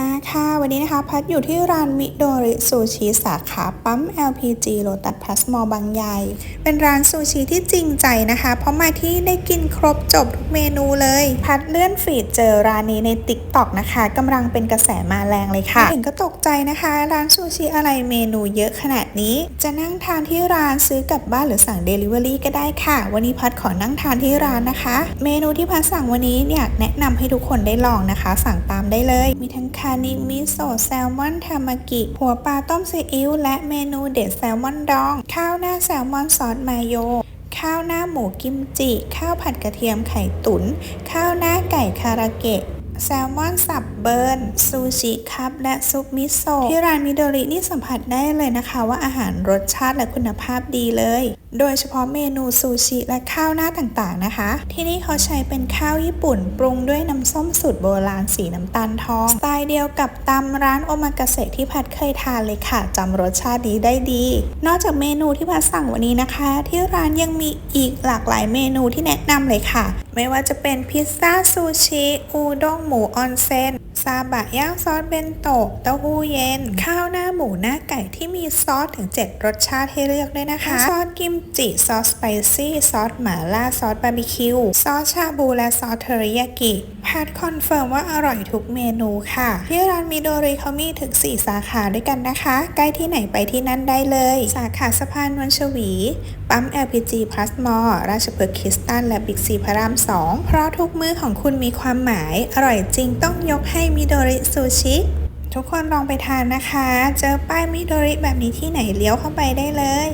มาค่ะวันนี้นะคะพัดอยู่ที่ร้านมิโดริซูชิสาขาปั๊ม LPG โลตัสพลัสมอบางใหญ่ เป็นร้านซูชิที่จริงใจนะคะ เพราะมาที่ได้กินครบจบทุกเมนูเลย พัดเลื่อนฟีดเจอร้านนี้ใน t ิ k t o k นะคะกำลังเป็นกระแสมาแรงเลยค่ะเห็นก็ตกใจนะคะ ร้านซูชิอะไรเมนูเยอะขนาดนี้ จะนั่งทานที่ร้านซื้อกลับบ้านหรือสั่ง Delivery ก็ได้ค่ะ วันนี้พัดขอนั่งทานที่ร้านนะคะ เมนูที่พัดสั่งวันนี้อยากแนะนำให้ทุกคนได้ลองนะคะ สั่งตามได้เลย มีทั้งคานิมิโซะแซลมอนทามากิ หัวปลาต้มซีอิ๊วและเมนูเด็ดแซลมอนดอง ข้าวหน้าแซลมอนซอสมายโย ข้าวหน้าหมูกิมจิ ข้าวผัดกระเทียมไข่ตุน๋น ข้าวหน้าไก่คาราเกะแซลมอนสับเบิร์นซูชิครับและซุปมิโซะที่ร้านมิโดรินี่สัมผัสได้เลยนะคะว่าอาหารรสชาติและคุณภาพดีเลยโดยเฉพาะเมนูซูชิและข้าวหน้าต่างๆนะคะ ที่นี่เขาใช้เป็นข้าวญี่ปุ่น ปรุงด้วยน้ำส้มสูตรโบราณสีน้ำตาลทอง สไตล์เดียวกับตำร้านโอมากาเสะที่พัดเคยทานเลยค่ะจำรสชาตินี้ได้ดี นอกจากเมนูที่พัดสั่งวันนี้นะคะ ที่ร้านยังมีอีกหลากหลายเมนูที่แนะนำเลยค่ะ ไม่ว่าจะเป็นพิซซ่าซูชิอูด้งหมูออนเซนซาบะย่างซอสเบนโตะเต้าหู้เย็น ข้าวหน้า หมูหน้าไก่ที่มีซอสถึง 7 รสชาติให้เลือกด้วยนะคะ ซอสกิมจิซอสสไปซี่ซอสหม่าล่าซอสบาร์บีคิวซอสชาบูและซอสเทอริยากิแพทคอนเฟิร์มว่าอร่อยทุกเมนูค่ะ ที่ร้านมิโดริเขามีถึง 4 สาขาด้วยกันนะคะ ใกล้ที่ไหนไปที่นั่นได้เลย สาขาสะพานนวลชวี ปั๊ม LPG Plus m o ราชพฤกษ์คริสตันและบิ๊กซีพระราม 2 เพราะทุกมื้อของคุณมีความหมาย อร่อยจริงต้องยกให้มิโดริซูชิ ทุกคนลองไปทานนะคะ เจอป้ายมิโดริแบบนี้ที่ไหนเลี้ยวเข้าไปได้เลย